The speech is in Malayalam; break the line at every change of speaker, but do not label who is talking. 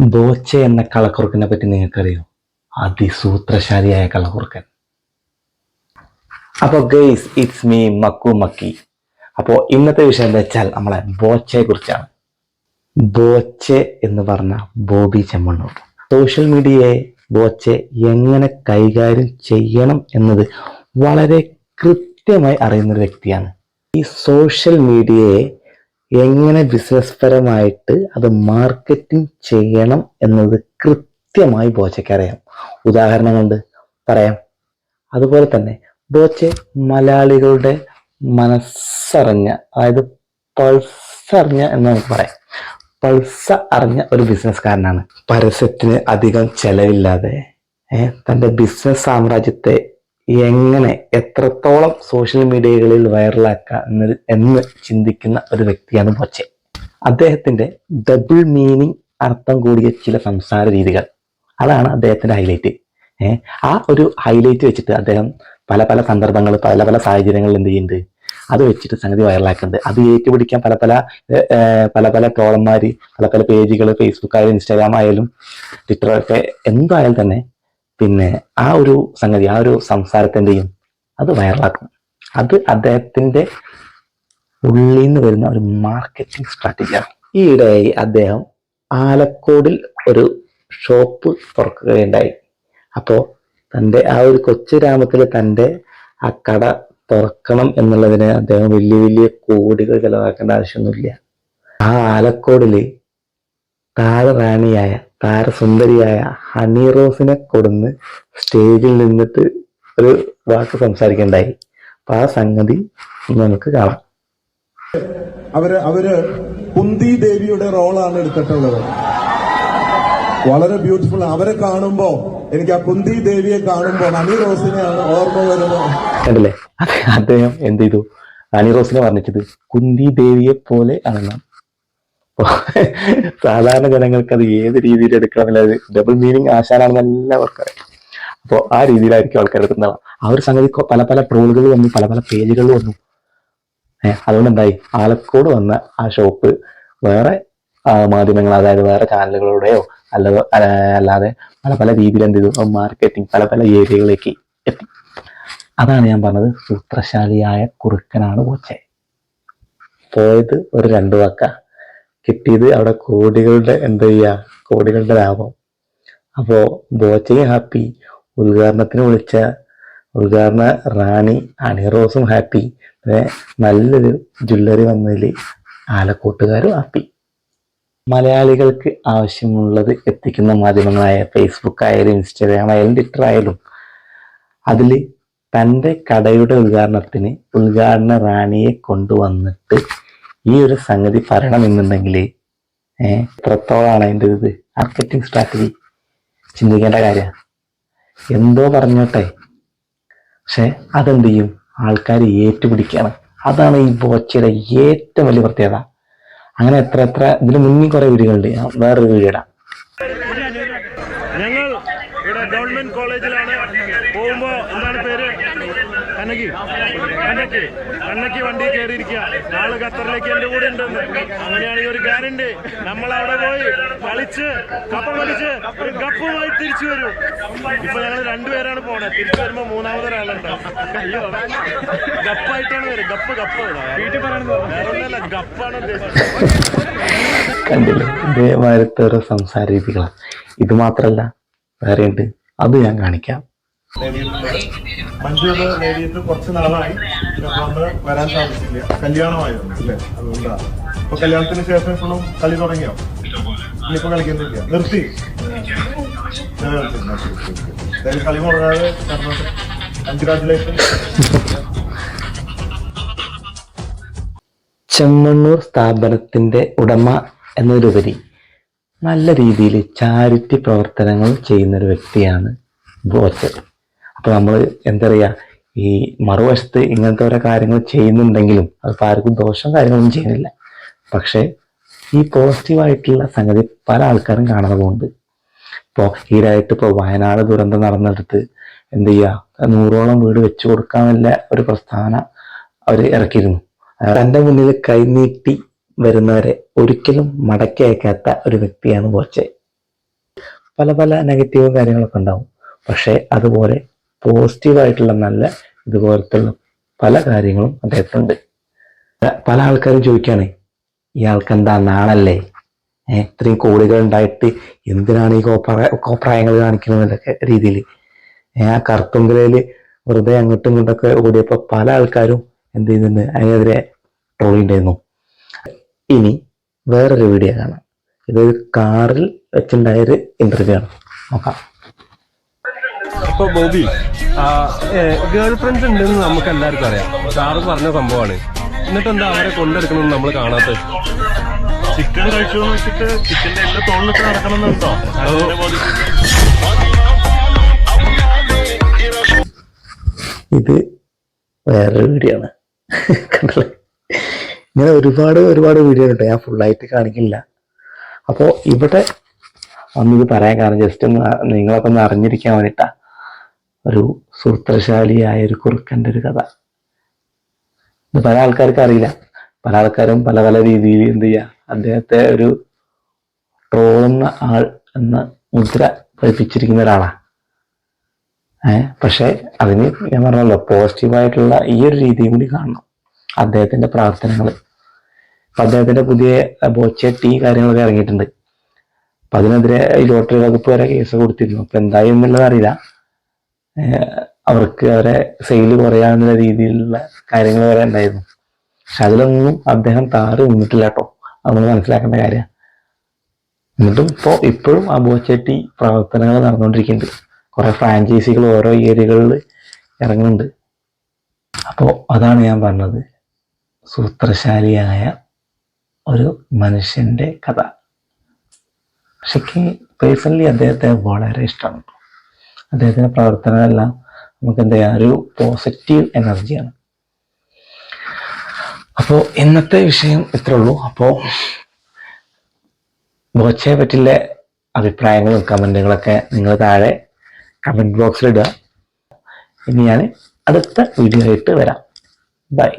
ബോച്ച എന്ന കളക്കുറുക്കിനെ പറ്റി നിങ്ങൾക്കറിയോ? അതിസൂത്രശാലിയായ കളക്കുറുക്കൻ. അപ്പോൾ ഗെയ്സ് ഇറ്റ്സ് മീ മക്കു മക്കി. അപ്പോൾ ഇന്നത്തെ വിഷയം എന്താ വെച്ചാൽ നമ്മളെ ബോച്ചയെ കുറിച്ചാണ്. ബോച്ചെ എന്ന് പറഞ്ഞ ബോബി ചെമ്മണ്ണൂർ. സോഷ്യൽ മീഡിയയെ ബോച്ചെ എങ്ങനെ കൈകാര്യം ചെയ്യണം എന്നത് വളരെ കൃത്യമായി അറിയുന്ന ഒരു വ്യക്തിയാണ്. ഈ സോഷ്യൽ മീഡിയയെ എങ്ങനെ ബിസിനസ് പരമായിട്ട് അത് മാർക്കറ്റിംഗ് ചെയ്യണം എന്നത് കൃത്യമായി ബോച്ചയ്ക്ക് അറിയാം. ഉദാഹരണം കൊണ്ട് പറയാം. അതുപോലെ തന്നെ ബോച്ചെ മലയാളികളുടെ മനസ്സറിഞ്ഞ അതായത് പൾസ് അറിഞ്ഞ എന്ന് നമുക്ക് പറയാം. പൾസ അറിഞ്ഞ ഒരു ബിസിനസ്സുകാരനാണ്. പരസ്യത്തിന് അധികം ചെലവില്ലാതെ തന്റെ ബിസിനസ് സാമ്രാജ്യത്തെ എങ്ങനെ എത്രത്തോളം സോഷ്യൽ മീഡിയകളിൽ വൈറലാക്കാം എന്ന് ചിന്തിക്കുന്ന ഒരു വ്യക്തിയാണ് ബോച്ചെ. അദ്ദേഹത്തിന്റെ ഡബിൾ മീനിങ് അർത്ഥം കൂടിയ ചില സംസാര രീതികൾ. അതാണ് അദ്ദേഹത്തിന്റെ ഹൈലൈറ്റ് ഏഹ് ആ ഒരു ഹൈലൈറ്റ് വെച്ചിട്ട് അദ്ദേഹം പല പല സന്ദർഭങ്ങൾ പല പല സാഹചര്യങ്ങളിൽ എന്ത് ചെയ്യുന്നുണ്ട്? അത് വെച്ചിട്ട് സംഗതി വൈറലാക്കുന്നുണ്ട് അത് ഏറ്റുപിടിക്കാൻ പല പല പല പല ട്രോളന്മാർ പല പല പേജുകൾ ഫേസ്ബുക്ക് ആയാലും ഇൻസ്റ്റാഗ്രാം ആയാലും ട്വിറ്റർ ഒക്കെ എന്തായാലും തന്നെ പിന്നെ ആ ഒരു സംഗതി ആ ഒരു സംസാരത്തിന്റെയും അത് വൈറലാക്കും അത് അദ്ദേഹത്തിന്റെ ഉള്ളിൽ നിന്ന് വരുന്ന ഒരു മാർക്കറ്റിംഗ് സ്ട്രാറ്റജിയാണ് ഈയിടെയായി അദ്ദേഹം ആലക്കോടിൽ ഒരു ഷോപ്പ് തുറക്കുകയുണ്ടായി. അപ്പോൾ തന്റെ ആ ഒരു കൊച്ചു ഗ്രാമത്തിൽ തന്റെ ആ കട തുറക്കണം എന്നുള്ളതിന് അദ്ദേഹം വലിയ വലിയ കോടികൾ ചിലവാക്കേണ്ട ആവശ്യമൊന്നുമില്ല. ആ ആലക്കോടിൽ താരറാണിയായ താരസുന്ദരിയായ ഹണി റോസിനെ കൊടുന്ന് സ്റ്റേജിൽ നിന്നിട്ട് ഒരു വാക്ക് സംസാരിക്കണ്ടായി. അപ്പൊ ആ സംഗതി നമുക്ക് കാണാം.
അവർ അവർ കുന്തി ദേവിയുടെ റോളാണ് എടുത്തിട്ടുള്ളത്. വളരെ ബ്യൂട്ടിഫുൾ. അവരെ കാണുമ്പോ എനിക്ക് ആ കുന്തി ദേവിയെ കാണുമ്പോ ഹണി റോസിനെയാണ് ഓർമ്മ വരുന്നത്.
കണ്ടില്ലേ? അദ്ദേഹം എന്ത് ചെയ്തു? ഹണി റോസിനെ വർണിച്ചത് കുന്തി ദേവിയെ പോലെ ആണെന്നാണ്. സാധാരണ ജനങ്ങൾക്ക് അത് ഏത് രീതിയിൽ എടുക്കണമെന്നുള്ളത് ഡബിൾ മീനിങ് ആശാനാണെന്ന് എല്ലാവർക്കും അറിയാം. അപ്പോൾ ആ രീതിയിലായിരിക്കും ആൾക്കാർ എടുക്കുന്നത്. ആ ഒരു സംഗതി പല പല ട്രോളുകൾ വന്നു പല പല പേജുകൾ വന്നു. ഏഹ് അതുകൊണ്ട് എന്തായി ആലക്കോട് വന്ന ആ ഷോപ്പ് വേറെ മാധ്യമങ്ങൾ അതായത് വേറെ ചാനലുകളുടെയോ അല്ല അല്ലാതെ പല പല രീതിയിൽ എന്ത് ചെയ്തു? മാർക്കറ്റിംഗ് പല പല ഏരിയകളിലേക്ക് എത്തി. അതാണ് ഞാൻ പറഞ്ഞത് സൂത്രശാലിയായ കുറുക്കനാണ് പോച്ചെ. പോയത് ഒരു രണ്ടു വാക്ക. കിട്ടിയത് അവിടെ കോടികളുടെ എന്താ ചെയ്യുക കോടികളുടെ ലാഭം. അപ്പോൾ ബോച്ചയും ഹാപ്പി ഉദ്ഘാടനത്തിന് വിളിച്ച ഉദ്ഘാടന റാണി അണിറോസും ഹാപ്പി നല്ലൊരു ജ്വല്ലറി വന്നതിൽ ആലക്കോട്ടുകാരും ഹാപ്പി മലയാളികൾക്ക് ആവശ്യമുള്ളത് എത്തിക്കുന്ന മാധ്യമങ്ങളായ ഫേസ്ബുക്ക് ആയാലും ഇൻസ്റ്റാഗ്രാം ആയാലും ട്വിറ്റർ ആയാലും അതിൽ തന്റെ കടയുടെ ഉദ്ഘാടനത്തിന് ഉദ്ഘാടന റാണിയെ കൊണ്ടുവന്നിട്ട് ഈ ഒരു സംഗതി പറയണമെന്നുണ്ടെങ്കിൽ എത്രത്തോളമാണ് അതിന്റെ ഇത്? മാർക്കറ്റിംഗ് സ്ട്രാറ്റജി ചിന്തിക്കേണ്ട കാര്യമാണ് എന്തോ പറഞ്ഞോട്ടെ. പക്ഷെ അതെന്ത് ചെയ്യും? ആൾക്കാർ ഏറ്റുപിടിക്കുകയാണ് അതാണ് ഈ ബോച്ചയുടെ ഏറ്റവും വലിയ പ്രത്യേകത. അങ്ങനെ എത്ര എത്ര ഇതിന് മുന്നിൽ കുറെ വീടുകളുണ്ട് വേറൊരു വീടാണ്
ഞങ്ങൾ ഇവിടെ ഗവൺമെന്റ് കോളേജിലാണ് പോകുമ്പോ എന്താണ് പേര്? കണ്ണകി കണ്ണക്കി അന്നക്ക് വണ്ടി കയറിയിരിക്കുക. നാളെ ഖത്തറിലേക്ക് എന്റെ കൂടെ ഉണ്ടെന്ന്. അങ്ങനെയാണ് ഈ ഒരു ഗ്യാരണ്ടി. നമ്മൾ അവിടെ പോയി കളിച്ച് കപ്പ കളിച്ച് ഒരു കപ്പുമായി തിരിച്ചു വരും. ഇപ്പൊ ഞങ്ങൾ രണ്ടുപേരാണ് പോണത് തിരിച്ചു വരുമ്പോ മൂന്നാമതൊരാളുണ്ട്. അയ്യോ ഗപ്പായിട്ടാണ് വരും. ഗപ്പ് ഗപ്പ്. വീട്ടിൽ പറയുന്നത് ഗപ്പാണ്
കണ്ടില്ലേ. ഓരോ സംസാര രീതികളാണ് ഇത് മാത്രല്ല വേറെ ഉണ്ട്. അത് ഞാൻ കാണിക്കാം.
മഞ്ജു അത് നേടിയിട്ട് കുറച്ച് നാളായി. അപ്പൊ വരാൻ സാധിച്ചില്ല. കല്യാണമായിരുന്നു അല്ലേ? അതുകൊണ്ടാണ്. അപ്പൊ കല്യാണത്തിന് ശേഷം ഇപ്പോഴും കളി തുടങ്ങിയോ? ഇനിയിപ്പോ കളിക്കുന്നില്ല. നിർത്തി. കളി മുടങ്ങാതെ കൺഗ്രാറ്റുലേഷൻ
ചെമ്മണ്ണൂർ സ്ഥാപനത്തിന്റെ ഉടമ എന്നതിലുപരി നല്ല രീതിയിൽ ചാരിറ്റി പ്രവർത്തനങ്ങൾ ചെയ്യുന്ന ഒരു വ്യക്തിയാണ് ബോച്ച് അപ്പൊ നമ്മൾ എന്താ പറയുക ഈ മറുവശത്ത് ഇങ്ങനത്തെ ഓരോ കാര്യങ്ങൾ ചെയ്യുന്നുണ്ടെങ്കിലും അത് ആർക്കും ദോഷം കാര്യങ്ങളൊന്നും ചെയ്യുന്നില്ല. പക്ഷേ ഈ പോസിറ്റീവായിട്ടുള്ള സംഗതി പല ആൾക്കാരും പോകുന്നുണ്ട് ഇപ്പോൾ ഈരായിട്ട് ഇപ്പോൾ വയനാട് ദുരന്തം നടന്നെടുത്ത് എന്ത് ചെയ്യുക നൂറോളം വീട് വെച്ചു കൊടുക്കാമെന്നുള്ള ഒരു പ്രസ്ഥാന അവർ ഇറക്കിയിരുന്നു. തന്റെ മുന്നിൽ കൈനീട്ടി വരുന്നവരെ ഒരിക്കലും മടക്കി അയക്കാത്ത ഒരു വ്യക്തിയാണ് ബോച്ചെ. പല പല നെഗറ്റീവും കാര്യങ്ങളൊക്കെ ഉണ്ടാവും. പക്ഷേ അതുപോലെ പോസിറ്റീവായിട്ടുള്ള നല്ല ഇതുപോലത്തുള്ള പല കാര്യങ്ങളും അദ്ദേഹത്തിനുണ്ട്. പല ആൾക്കാരും ചോദിക്കുകയാണ് ഇയാൾക്ക് എന്താ നാളല്ലേ? ഇത്രയും കോടികൾ ഉണ്ടായിട്ട് എന്തിനാണ് ഈ കോപ്രായ കോപ്രായങ്ങൾ കാണിക്കുന്നതൊക്കെ രീതിയിൽ. ആ കറുത്തുങ്കലയിൽ വെറുതെ അങ്ങോട്ടും ഇങ്ങോട്ടൊക്കെ ഓടിയപ്പോൾ പല ആൾക്കാരും എന്ത് ചെയ്യുന്നുണ്ട് അതിനെതിരെ ട്രോളിണ്ടായിരുന്നു ഇനി വേറൊരു വീഡിയോ കാണാം. ഇതൊരു കാറിൽ വെച്ചുണ്ടായൊരു ഇന്റർവ്യൂ ആണ്. നോക്കാം.
അപ്പൊ ബോബി ഗേൾ ഫ്രണ്ട്സ് ഉണ്ടെന്ന് നമുക്ക് എല്ലാവർക്കും അറിയാം. സാറ് പറഞ്ഞ സംഭവമാണ്. എന്നിട്ട് എന്താ അവരെ കൊണ്ടെടുക്കണമെന്ന് നമ്മൾ കാണാത്തത്?
ചിക്കൻ കഴിച്ചു വെച്ചിട്ട് ചിക്കന്റെ എല്ലാ തോളിലിട്ട് നടക്കണമെന്നുണ്ടോ
ഇത് വേറൊരു വീഡിയോ ആണ് കണ്ടല്ലേ? ഇങ്ങനെ ഒരുപാട് ഒരുപാട് വീഡിയോ ഉണ്ട് ഞാൻ ഫുള്ളായിട്ട് കാണിക്കില്ല. അപ്പോൾ ഇവിടെ ഒന്നിത് പറയാൻ കാരണം ജസ്റ്റ് ഒന്ന് നിങ്ങളൊക്കെ ഒന്ന് അറിഞ്ഞിരിക്കാൻ വേണ്ടിയിട്ടാ. ഒരു സൂത്രശാലിയായ ഒരു കുറുക്കന്റെ ഒരു കഥ. ഇത് പല ആൾക്കാർക്ക് അറിയില്ല പല ആൾക്കാരും പല പല രീതിയിൽ എന്ത് ചെയ്യുക അദ്ദേഹത്തെ ഒരു ട്രോളുന്ന ആൾ എന്ന മുദ്ര പതിപ്പിച്ചിരിക്കുന്ന ഒരാളാണ് ഏഹ് പക്ഷെ അതിന് ഞാൻ പറഞ്ഞല്ലോ പോസിറ്റീവായിട്ടുള്ള ഈ ഒരു രീതിയും കൂടി കാണണം അദ്ദേഹത്തിന്റെ പ്രാർത്ഥനകൾ. ഇപ്പൊ അദ്ദേഹത്തിന്റെ പുതിയ ബോച്ചെ ടീ കാര്യങ്ങളൊക്കെ ഇറങ്ങിയിട്ടുണ്ട്. അപ്പൊ അതിനെതിരെ ഈ ലോട്ടറി വകുപ്പ് വരെ കേസ് കൊടുത്തിരുന്നു. അപ്പൊ എന്തായി എന്നുള്ളത് അറിയില്ല. അവർക്ക് അവരെ സെയിൽ കുറയാനുള്ള രീതിയിലുള്ള കാര്യങ്ങൾ വരെ ഉണ്ടായിരുന്നു. പക്ഷെ അതിലൊന്നും അദ്ദേഹം താറ് നിന്നിട്ടില്ല കേട്ടോ. നമ്മൾ മനസ്സിലാക്കേണ്ട കാര്യം. എന്നിട്ടും ഇപ്പോൾ ഇപ്പോഴും ആ ബോച്ചട്ടി പ്രവർത്തനങ്ങൾ നടന്നുകൊണ്ടിരിക്കുന്നുണ്ട്. കുറെ ഫ്രാഞ്ചൈസികൾ ഓരോ ഏരിയകളിൽ ഇറങ്ങുന്നുണ്ട്. അപ്പോൾ അതാണ് ഞാൻ പറഞ്ഞത്. സൂത്രശാലിയായ ഒരു മനുഷ്യന്റെ കഥ. പക്ഷേ പേഴ്സണലി അദ്ദേഹത്തെ വളരെ ഇഷ്ടമാണ്. അദ്ദേഹത്തിന്റെ പ്രവർത്തനമെല്ലാം നമുക്ക് എന്താ ചെയ്യാം? ഒരു പോസിറ്റീവ് എനർജിയാണ് അപ്പോൾ ഇന്നത്തെ വിഷയം ഇത്രേ ഉള്ളൂ. അപ്പോൾ ബോച്ചയെ പറ്റിയുള്ള അഭിപ്രായങ്ങളും കമന്റുകളൊക്കെ നിങ്ങൾ താഴെ കമന്റ് ബോക്സിൽ ഇടുക. ഇനി ഞാൻ അടുത്ത വീഡിയോ ആയിട്ട് വരാം. ബൈ